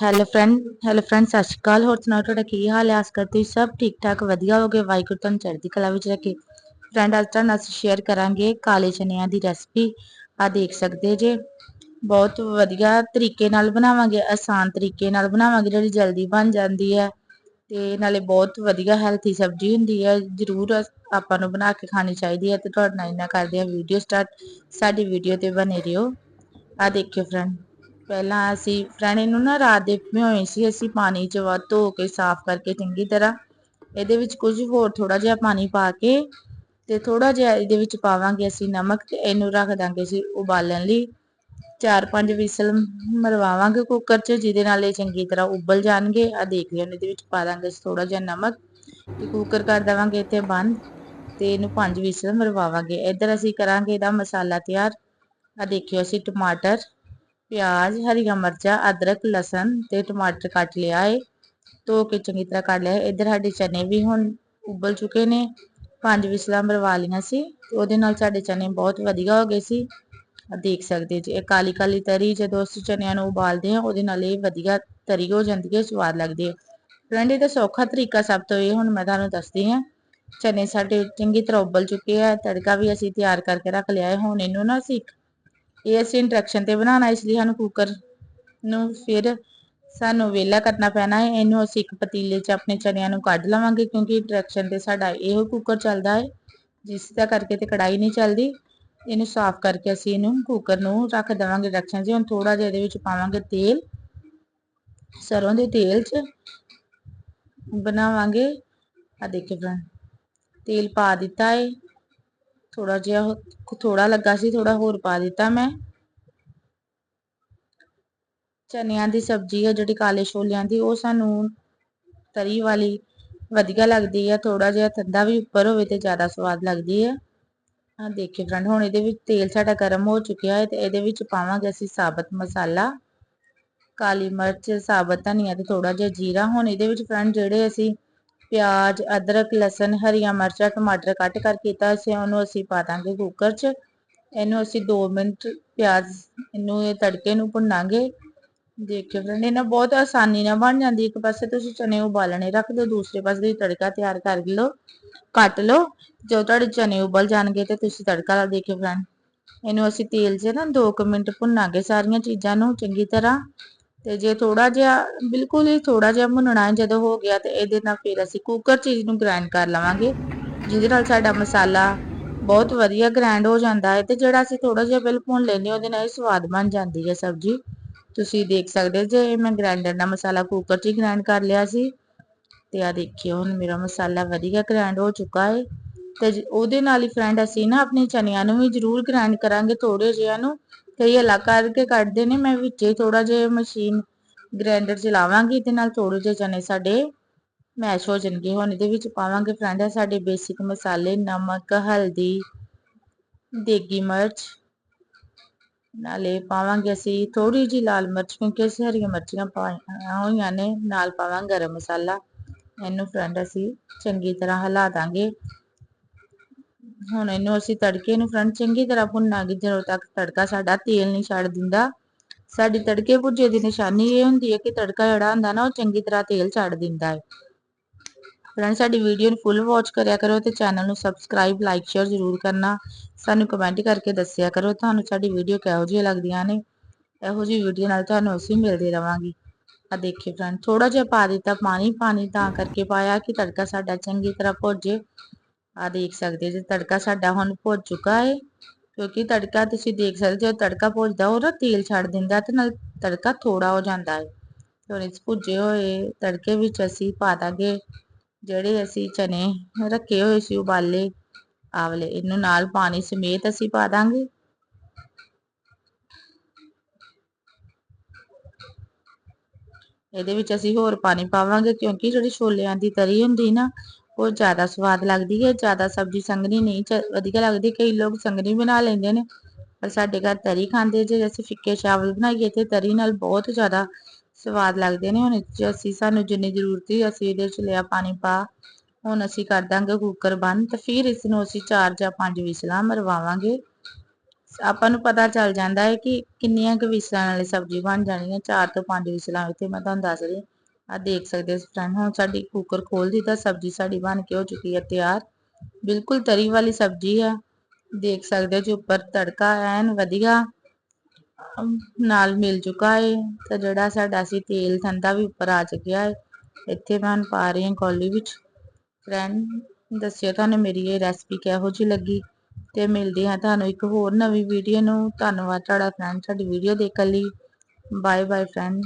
Hello friend hello friend ਸਤਿ ਸ਼੍ਰੀ ਅਕਾਲ। ਹੋਰ ਸੁਣਾਓ, ਤੁਹਾਡਾ ਕੀ ਹਾਲ ਹੈ? ਆਸ ਕਰਦੀ ਸਭ ਠੀਕ ਠਾਕ ਵਧੀਆ ਹੋਗੇ? ਵਾਹਿਗੁਰੂ ਤੁਹਾਨੂੰ ਚੜ੍ਹਦੀ ਕਲਾ ਵਿੱਚ ਰੱਖੇ। ਫਰੈਂਡ ਅੱਜ ਤੁਹਾਨੂੰ ਅਸੀਂ ਸ਼ੇਅਰ ਕਰਾਂਗੇ ਕਾਲੇ ਚਨਿਆਂ ਦੀ ਰੈਸਪੀ ਆ ਦੇਖ ਸਕਦੇ ਜੇ। ਬਹੁਤ ਵਧੀਆ ਤਰੀਕੇ ਨਾਲ ਬਣਾਵਾਂਗੇ, ਆਸਾਨ ਤਰੀਕੇ ਨਾਲ ਬਣਾਵਾਂਗੇ, ਜਿਹੜੀ ਜਲਦੀ ਬਣ ਜਾਂਦੀ ਹੈ। ਤੇ ਨਾਲੇ ਬਹੁਤ ਵਧੀਆ ਹੈਲਥੀ ਸਬਜ਼ੀ ਹੁੰਦੀ ਹੈ, ਜਰੂਰ ਆਪਾਂ ਨੂੰ ਬਣਾ ਕੇ ਖਾਣੀ ਚਾਹੀਦੀ ਹੈ ਤੇ ਤੁਹਾਡੇ ਨਾਲ ਇਹਨਾਂ ਕਰਦੇ ਆ ਵੀਡੀਓ ਸਟਾਰਟ ਸਾਡੀ ਵੀਡੀਓ ਤੇ ਬਨੇ ਰਹੋ। ਆ ਦੇਖਿਓ ਫਰੈਂਡ ਪਹਿਲਾਂ ਅਸੀਂ ਫਰੈਂਡ ਨੂੰ ਨਾ ਰਾਤ ਦੇ ਭਿਓਏ ਸੀ, ਅਸੀਂ ਪਾਣੀ 'ਚ ਵੱਧ ਧੋ ਕੇ, ਸਾਫ਼ ਕਰਕੇ ਚੰਗੀ ਤਰ੍ਹਾਂ ਇਹਦੇ ਵਿੱਚ ਕੁਝ ਹੋਰ ਥੋੜਾ ਜਿਹਾ ਪਾਣੀ ਪਾ ਕੇ ਤੇ ਥੋੜਾ ਜਿਹਾ ਇਹਦੇ ਵਿੱਚ ਪਾਵਾਂਗੇ ਅਸੀਂ ਨਮਕ ਤੇ ਇਹਨੂੰ ਰੱਖ ਦਾਂਗੇ ਅਸੀਂ ਉਬਾਲਣ ਲਈ। ਚਾਰ ਪੰਜ ਵਿਸਲ ਮਰਵਾਵਾਂਗੇ ਕੁੱਕਰ 'ਚ, ਜਿਹਦੇ ਨਾਲ ਇਹ ਚੰਗੀ ਤਰ੍ਹਾਂ ਉਬਲ ਜਾਣਗੇ। ਆ ਦੇਖ ਲਿਓ, ਇਹਦੇ ਵਿੱਚ ਪਾ ਦਾਂਗੇ ਥੋੜਾ ਜਿਹਾ ਨਮਕ ਤੇ ਕੁੱਕਰ ਕਰ ਦੇਵਾਂਗੇ ਇੱਥੇ ਬੰਦ ਤੇ ਇਹਨੂੰ ਪੰਜ ਵਿਸਲ ਮਰਵਾਵਾਂਗੇ। ਇੱਧਰ ਅਸੀਂ ਕਰਾਂਗੇ ਇਹਦਾ ਮਸਾਲਾ ਤਿਆਰ। ਆ ਦੇਖਿਓ ਅਸੀਂ ਟਮਾਟਰ ਪਿਆਜ਼ ਹਰੀਆਂ ਮਿਰਚਾਂ, ਅਦਰਕ, ਲਸਣ ਤੇ ਟਮਾਟਰ ਕੱਟ ਲਿਆ ਏ। ਧੋ ਕੇ ਚੰਗੀ ਤਰ੍ਹਾਂ ਕੱਟ ਲਿਆ ਇੱਧਰ ਸਾਡੇ ਚਨੇ ਵੀ ਹੁਣ ਉਬਲ ਚੁੱਕੇ ਨੇ। ਪੰਜ ਵਿਸਲਾਂ ਮਰਵਾ ਲਈਆਂ ਸੀ ਉਹਦੇ ਨਾਲ ਸਾਡੇ ਚਨੇ ਬਹੁਤ ਵਧੀਆ ਹੋ ਗਏ ਸੀ। ਦੇਖ ਸਕਦੇ ਜੀ, ਇਹ ਕਾਲੀ ਕਾਲੀ ਤਰੀ ਜਦੋਂ ਅਸੀਂ ਚਨਿਆਂ ਨੂੰ ਉਬਾਲਦੇ ਆ ਉਹਦੇ ਨਾਲ ਇਹ ਵਧੀਆ ਤਰੀ ਹੋ ਜਾਂਦੀ ਹੈ, ਸਵਾਦ ਲੱਗਦੀ ਹੈ। ਫਰੈਂਡ ਇਹਦਾ ਸੌਖਾ ਤਰੀਕਾ ਸਭ ਤੋਂ ਇਹ, ਹੁਣ ਮੈਂ ਤੁਹਾਨੂੰ ਦੱਸਦੀ ਹਾਂ। ਚਨੇ ਸਾਡੇ ਚੰਗੀ ਤਰ੍ਹਾਂ ਉਬਲ ਚੁੱਕੇ ਆ, ਤੜਕਾ ਵੀ ਅਸੀਂ ਤਿਆਰ ਕਰਕੇ ਰੱਖ ਲਿਆ ਹੈ ਹੁਣ ਇਹਨੂੰ ਨਾ ਅਸੀਂ ਇਹ ਅਸੀਂ ਇੰਡਕਸ਼ਨ ਤੇ ਬਣਾਉਣਾ, ਇਸ ਲਈ ਸਾਨੂੰ ਕੁੱਕਰ ਨੂੰ ਫਿਰ ਸਾਨੂੰ ਵੇਲਾ ਕਰਨਾ ਪੈਣਾ ਹੈ। ਇਹਨੂੰ ਅਸੀਂ ਇੱਕ ਪਤੀਲੇ 'ਚ ਆਪਣੇ ਚਨਿਆਂ ਨੂੰ ਕੱਢ ਲਵਾਂਗੇ, ਕਿਉਂਕਿ ਇੰਡਕਸ਼ਨ ਤੇ ਸਾਡਾ ਇਹੋ ਕੁੱਕਰ ਚੱਲਦਾ ਹੈ, ਜਿਸ ਦਾ ਕਰਕੇ ਤੇ ਕੜਾਈ ਨਹੀਂ ਚੱਲਦੀ। ਇਹਨੂੰ ਸਾਫ਼ ਕਰਕੇ ਅਸੀਂ ਇਹਨੂੰ ਕੁੱਕਰ ਨੂੰ ਰੱਖ ਦੇਵਾਂਗੇ ਇੰਡਕਸ਼ਨ 'ਚ ਹੁਣ ਥੋੜਾ ਜਿਹਾ ਇਹਦੇ ਵਿੱਚ ਪਾਵਾਂਗੇ ਤੇਲ, ਸਰੋਂ ਦੇ ਤੇਲ 'ਚ ਬਣਾਵਾਂਗੇ। ਆ ਦੇਖੋ ਫਰੈਂਡ ਤੇਲ ਪਾ ਦਿੱਤਾ ਹੈ। ਥੋੜਾ ਜਿਹਾ ਥੋੜਾ ਲੱਗਾ ਸੀ ਥੋੜਾ ਹੋਰ ਪਾ ਦਿੱਤਾ ਮੈਂ। ਚਨਿਆਂ ਦੀ ਸਬਜ਼ੀ ਹੈ ਜਿਹੜੀ ਕਾਲੇ ਛੋਲਿਆਂ ਦੀ, ਉਹ ਸਾਨੂੰ ਤਰੀ ਵਾਲੀ ਵਧੀਆ ਲੱਗਦੀ ਹੈ ਥੋੜਾ ਜਿਹਾ ਠੰਡਾ ਵੀ ਉੱਪਰ ਹੋਵੇ ਤੇ ਜ਼ਿਆਦਾ ਸਵਾਦ ਲੱਗਦੀ ਹੈ ਆ ਦੇਖਿਓ ਫਰੈਂਡ ਹੁਣ ਇਹਦੇ ਵਿੱਚ ਤੇਲ ਸਾਡਾ ਗਰਮ ਹੋ ਚੁੱਕਿਆ ਹੈ ਤੇ ਇਹਦੇ ਵਿੱਚ ਪਾਵਾਂਗੇ ਅਸੀਂ ਸਾਬਤ ਮਸਾਲਾ, ਕਾਲੀ ਮਿਰਚ, ਸਾਬਤ ਧਨੀਆ ਤੇ ਥੋੜਾ ਜਿਹਾ ਜੀਰਾ। ਹੁਣ ਇਹਦੇ ਵਿੱਚ ਫਰੈਂਡ ਜਿਹੜੇ ਅਸੀਂ ਪਿਆਜ਼, ਅਦਰਕ, ਲਸਣ, ਹਰੀਆਂ ਮਿਰਚਾਂ, ਟਮਾਟਰ ਕੱਟ ਕਰ ਕੀਤਾ ਸੀ ਉਹਨੂੰ ਅਸੀਂ ਪਾ ਦਾਂਗੇ ਕੁੱਕਰ 'ਚ। ਇਹਨੂੰ ਅਸੀਂ 2 ਮਿੰਟ ਪਿਆਜ਼ ਇਹਨੂੰ ਇਹ ਤੜਕੇ ਨੂੰ ਭੁੰਨਾਂਗੇ। ਦੇਖਿਓ ਫਰੈਂਡ ਇਹ ਨਾ ਬਹੁਤ ਆਸਾਨੀ ਨਾਲ ਬਣ ਜਾਂਦੀ, ਇੱਕ ਪਾਸੇ ਤੁਸੀਂ ਚਨੇ ਉਬਾਲਣੇ ਰੱਖ ਦਿਓ, ਦੂਸਰੇ ਪਾਸੇ ਤੁਸੀਂ ਤੜਕਾ ਤਿਆਰ ਕਰ ਲਓ, ਕੱਟ ਲਓ। ਜਦੋਂ ਤੁਹਾਡੇ ਚਨੇ ਉਬਲ ਜਾਣਗੇ ਤੇ ਤੁਸੀਂ ਤੜਕਾ ਲਾ ਦੇਖਿਓ ਫਰੈਂਡ ਇਹਨੂੰ ਅਸੀਂ ਤੇਲ 'ਚ ਨਾ 2 ਮਿੰਟ ਭੁੰਨਾਂਗੇ ਸਾਰੀਆਂ ਚੀਜ਼ਾਂ ਨੂੰ ਚੰਗੀ ਤਰ੍ਹਾਂ। ਤੇ ਜੇ ਥੋੜਾ ਜਿਹਾ, ਬਿਲਕੁਲ ਹੀ ਥੋੜਾ ਜਿਹਾ ਭੁੰਨਣਾ ਜਦੋਂ ਹੋ ਗਿਆ ਤੇ ਇਹਦੇ ਨਾਲ ਫਿਰ ਅਸੀਂ ਕੁੱਕਰ ਚੀਜ਼ ਨੂੰ ਗ੍ਰਾਈਂਡ ਕਰ ਲਵਾਂਗੇ, ਜਿਹਦੇ ਨਾਲ ਸਾਡਾ ਮਸਾਲਾ ਬਹੁਤ ਵਧੀਆ ਗ੍ਰਾਈਂਡ ਹੋ ਜਾਂਦਾ ਹੈ ਤੇ ਜਿਹੜਾ ਅਸੀਂ ਥੋੜਾ ਜਿਹਾ ਬਿਲ ਭੁੰਨ ਲੈਂਦੇ ਉਹਦੇ ਨਾਲ ਸਵਾਦ ਬਣ ਜਾਂਦੀ ਹੈ ਸਬਜ਼ੀ। ਤੁਸੀਂ ਦੇਖ ਸਕਦੇ ਜੇ ਮੈਂ ਗ੍ਰਾਈਂਡਰ ਨਾਲ ਮਸਾਲਾ ਕੁੱਕਰ 'ਚ ਹੀ ਗ੍ਰਾਈਂਡ ਕਰ ਲਿਆ ਸੀ, ਤੇ ਆ ਦੇਖਿਓ, ਹੁਣ ਮੇਰਾ ਮਸਾਲਾ ਵਧੀਆ ਗ੍ਰਾਈਂਡ ਹੋ ਚੁੱਕਾ ਹੈ। ਤੇ ਉਹਦੇ ਨਾਲ ਹੀ ਫਰੈਂਡ ਅਸੀਂ ਨਾ ਆਪਣੇ ਚਨਿਆਂ ਨੂੰ ਵੀ ਜ਼ਰੂਰ ਗ੍ਰਾਈਂਡ ਕਰਾਂਗੇ ਥੋੜੇ ਜਿਹਾ ਨੂੰ। ਕਈ ਅਲੱਗ ਕਰਕੇ ਕੱਢਦੇ ਨੇ, ਮੈਂ ਵਿੱਚੇ ਥੋੜਾ ਜਿਹਾ ਮਸ਼ੀਨ ਗ੍ਰਾਈਂਡਰ ਚਲਾਵਾਂਗੀ ਤੇ ਨਾਲ ਥੋੜੇ ਜਿਹੇ ਚਨੇ ਸਾਡੇ ਮੈਸ਼ ਹੋ ਜਾਣਗੇ। ਹੁਣ ਇਹਦੇ ਵਿੱਚ ਪਾਵਾਂਗੇ ਫਰੈਂਡ ਸਾਡੇ ਬੇਸਿਕ ਮਸਾਲੇ, ਨਮਕ, ਹਲਦੀ, ਦੇਗੀ ਮਿਰਚ, ਨਾਲੇ ਪਾਵਾਂਗੇ ਅਸੀਂ ਥੋੜੀ ਜੀ ਲਾਲ ਮਿਰਚ ਕਿਉਂਕਿ ਅਸੀਂ ਹਰੀਆਂ ਮਿਰਚਾਂ ਪਾਈਆਂ ਹੋਈਆਂ ਨੇ, ਨਾਲ ਪਾਵਾਂਗੇ ਗਰਮ ਮਸਾਲਾ। ਇਹਨੂੰ ਫਰੈਂਡ ਅਸੀਂ ਚੰਗੀ ਤਰ੍ਹਾਂ ਹਿਲਾ ਦਾਂਗੇ। ਹੁਣ ਇਹਨੂੰ ਅਸੀਂ ਤੜਕੇ ਨੂੰ ਫਰੈਂਡ ਚੰਗੀ ਤਰ੍ਹਾਂ ਭੁੰਨਾਂਗੇ ਜਦੋਂ ਤੱਕ ਤੜਕਾ ਸਾਡਾ ਤੇਲ ਨਹੀਂ ਛੱਡ ਦਿੰਦਾ। ਸਾਡੀ ਤੜਕੇ ਭੁੱਜੇ ਦੀ ਨਿਸ਼ਾਨੀ ਇਹ ਹੁੰਦੀ ਹੈ ਕਿ ਤੜਕਾ ਜਿਹੜਾ ਹੁੰਦਾ ਨਾ ਉਹ ਚੰਗੀ ਤਰ੍ਹਾਂ ਤੇਲ ਛੱਡ ਦਿੰਦਾ ਹੈ। ਫਰੈਂਡ, ਸਾਡੀ ਵੀਡੀਓ ਨੂੰ ਫੁੱਲ ਵਾਚ ਕਰਿਆ ਕਰੋ ਤੇ ਚੈਨਲ ਨੂੰ ਸਬਸਕ੍ਰਾਈਬ ਲਾਈਕ ਸ਼ੇਅਰ ਜ਼ਰੂਰ ਕਰਨਾ। ਸਾਨੂੰ ਕਮੈਂਟ ਕਰਕੇ ਦੱਸਿਆ ਕਰੋ ਤੁਹਾਨੂੰ ਸਾਡੀ ਵੀਡੀਓ ਕਿਹੋ ਜਿਹੀ ਲੱਗਦੀਆਂ ਨੇ। ਇਹੋ ਜਿਹੀ ਵੀਡੀਓ ਨਾਲ ਤੁਹਾਨੂੰ ਅਸੀਂ ਮਿਲਦੇ ਰਵਾਂਗੇ। ਆ ਦੇਖਿਓ ਫਰੈਂਡ ਥੋੜਾ ਜਿਹਾ ਪਾ ਦਿੱਤਾ ਪਾਣੀ ਪਾਣੀ ਤਾਂ ਕਰਕੇ ਪਾਇਆ ਕਿ ਤੜਕਾ ਸਾਡਾ ਚੰਗੀ ਤਰ੍ਹਾਂ ਭੁੱਜੇ ਆ ਦੇਖ ਸਕਦੇ ਜੇ ਤੜਕਾ ਸਾਡਾ ਹੁਣ ਭੁੱਜ ਚੁੱਕਾ ਹੈ ਕਿਉਂਕਿ ਤੜਕਾ ਤੁਸੀਂ ਦੇਖ ਸਕਦੇ ਹੋ ਤੜਕਾ ਭੁੱਜਦਾ ਉਹ ਨਾ ਤੇਲ ਛੱਡ ਦਿੰਦਾ ਤੇ ਨਾਲ ਤੜਕਾ ਥੋੜਾ ਹੋ ਜਾਂਦਾ ਹੈ ਹੁਣ ਇਸ ਭੁੱਜੇ ਹੋਏ ਤੜਕੇ ਵਿੱਚ ਅਸੀਂ ਪਾ ਦਾਂਗੇ ਜਿਹੜੇ ਅਸੀਂ ਚਨੇ ਰੱਖੇ ਹੋਏ ਸੀ ਉਬਾਲੇ, ਆਵਲੇ, ਇਹਨੂੰ ਨਾਲ ਪਾਣੀ ਸਮੇਤ ਅਸੀਂ ਪਾ ਦਾਂਗੇ। ਇਹਦੇ ਵਿੱਚ ਅਸੀਂ ਹੋਰ ਪਾਣੀ ਪਾਵਾਂਗੇ, ਕਿਉਂਕਿ ਜਿਹੜੀ ਛੋਲਿਆਂ ਦੀ ਤਰੀ ਹੁੰਦੀ ਨਾ ਉਹ ਜ਼ਿਆਦਾ ਸਵਾਦ ਲੱਗਦੀ ਹੈ, ਜ਼ਿਆਦਾ ਸਬਜ਼ੀ ਸੰਗਣੀ ਨਹੀਂ ਵਧੀਆ ਲੱਗਦੀ ਕਈ ਲੋਕ ਸੰਗਣੀ ਬਣਾ ਲੈਂਦੇ ਨੇ, ਪਰ ਸਾਡੇ ਘਰ ਤਰੀ ਖਾਂਦੇ ਜੇ ਅਸੀਂ ਫਿੱਕੇ ਚਾਵਲ ਬਣਾਈਏ ਤੇ ਤਰੀ ਨਾਲ ਬਹੁਤ ਜ਼ਿਆਦਾ ਸਵਾਦ ਲੱਗਦੇ ਨੇ ਹੁਣ। ਅਸੀਂ ਸਾਨੂੰ ਜਿੰਨੀ ਜ਼ਰੂਰਤ ਹੈ ਅਸੀਂ ਇਹਦੇ ਚ ਲਿਆ ਪਾਣੀ ਪਾ, ਹੁਣ ਅਸੀਂ ਕਰ ਦਾਂਗੇ ਕੁੱਕਰ ਬੰਦ ਤੇ ਫਿਰ ਇਸ ਨੂੰ ਅਸੀਂ 4 ਜਾਂ 5 ਵਿਸਲਾਂ ਮਰਵਾਵਾਂਗੇ। ਆਪਾਂ ਨੂੰ ਪਤਾ ਚੱਲ ਜਾਂਦਾ ਹੈ ਕਿ ਕਿੰਨੀਆਂ ਕੁ ਵਿਸਲਾਂ ਵਾਲੀ ਸਬਜ਼ੀ ਬਣ ਜਾਣੀ ਹੈ 4 ਤੋਂ 5 ਵਿਸਲਾਂ ਵਿੱਚ, ਮੈਂ ਤੁਹਾਨੂੰ ਦੱਸ ਰਹੀ ਆ ਦੇਖ ਸਕਦੇ ਹੋ ਫਰੈਂਡ ਹੁਣ ਸਾਡੀ ਕੁੱਕਰ ਖੋਲ ਦਿੱਤਾ ਸਬਜ਼ੀ ਸਾਡੀ ਬਣ ਕੇ ਹੋ ਚੁੱਕੀ ਹੈ ਤਿਆਰ। ਬਿਲਕੁਲ ਤਰੀ ਵਾਲੀ ਸਬਜ਼ੀ ਹੈ। ਦੇਖ ਸਕਦੇ ਹੋ ਜੀ, ਉੱਪਰ ਤੜਕਾ ਐਨ ਵਧੀਆ। ਨਾਲ ਮਿਲ ਚੁੱਕਾ ਹੈ ਤਾਂ ਜਿਹੜਾ ਸਾਡਾ ਸੀ, ਤੇਲ ਠੰਡਾ ਵੀ ਉੱਪਰ ਆ ਚੁੱਕਿਆ ਹੈ ਇੱਥੇ ਮੈਂ ਹੁਣ ਪਾ ਰਹੀ ਹਾਂ ਕੌਲੀ ਵਿੱਚ। ਫਰੈਂਡ ਦੱਸਿਓ ਤੁਹਾਨੂੰ ਮੇਰੀ ਇਹ ਰੈਸਪੀ ਕਿਹੋ ਜਿਹੀ ਲੱਗੀ? ਤੇ ਮਿਲਦੇ ਹਾਂ ਤੁਹਾਨੂੰ ਇੱਕ ਹੋਰ ਨਵੀਂ ਵੀਡੀਓ ਨੂੰ। ਧੰਨਵਾਦ ਤੁਹਾਡਾ ਫਰੈਂਡ ਸਾਡੀ ਵੀਡੀਓ ਦੇਖਣ ਲਈ। Bye bye friend